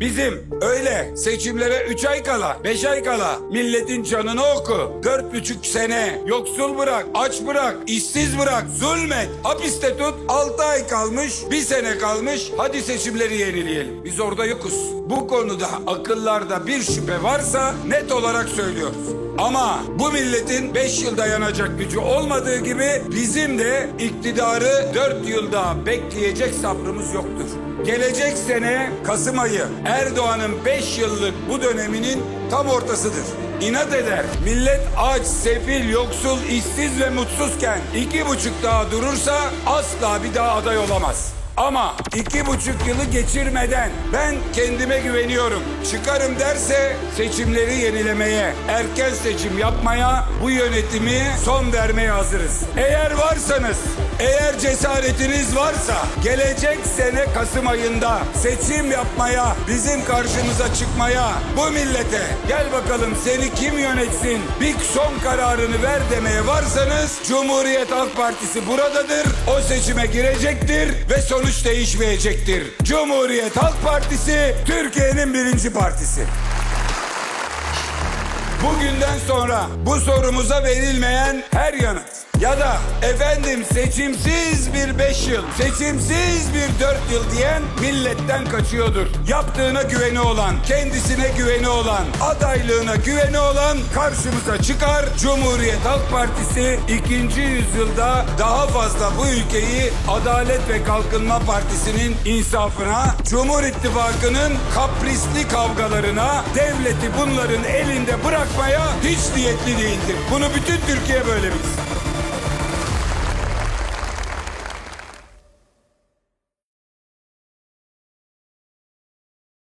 Bizim öyle seçimlere 3 ay kala, 5 ay kala milletin canını oku. Dört buçuk sene yoksul bırak, aç bırak, işsiz bırak, zulmet, hapiste tut. 6 ay kalmış, bir sene kalmış. Hadi seçimleri yenileyelim. Biz orada yokuz. Bu konuda akıllarda bir şüphe varsa net olarak söylüyoruz. Ama bu milletin 5 yıl dayanacak gücü olmadığı gibi bizim de iktidarı 4 yılda bekleyecek sabrımız yoktur. Gelecek sene Kasım ayı Erdoğan'ın 5 yıllık bu döneminin tam ortasıdır. İnat eder. Millet aç, sefil, yoksul, işsiz ve mutsuzken iki buçuk daha durursa asla bir daha aday olamaz. Ama iki buçuk yılı geçirmeden ben kendime güveniyorum. Çıkarım derse seçimleri yenilemeye, erken seçim yapmaya, bu yönetimi son vermeye hazırız. Eğer varsanız, eğer cesaretiniz varsa gelecek sene Kasım ayında seçim yapmaya, bizim karşımıza çıkmaya, bu millete gel bakalım seni kim yönetsin, bir son kararını ver demeye varsanız Cumhuriyet Halk Partisi buradadır. O seçime girecektir ve sonuç değişmeyecektir. Cumhuriyet Halk Partisi Türkiye'nin birinci partisi. Bugünden sonra bu sorumuza verilmeyen her yanıt ya da efendim seçimsiz bir beş yıl, seçimsiz bir dört yıl diyen milletten kaçıyordur. Yaptığına güveni olan, kendisine güveni olan, adaylığına güveni olan karşımıza çıkar. Cumhuriyet Halk Partisi ikinci yüzyılda daha fazla bu ülkeyi Adalet ve Kalkınma Partisi'nin insafına, Cumhur İttifakı'nın kaprisli kavgalarına, devleti bunların elinde bırakmaya hiç niyetli değildir. Bunu bütün Türkiye böyle bilsin.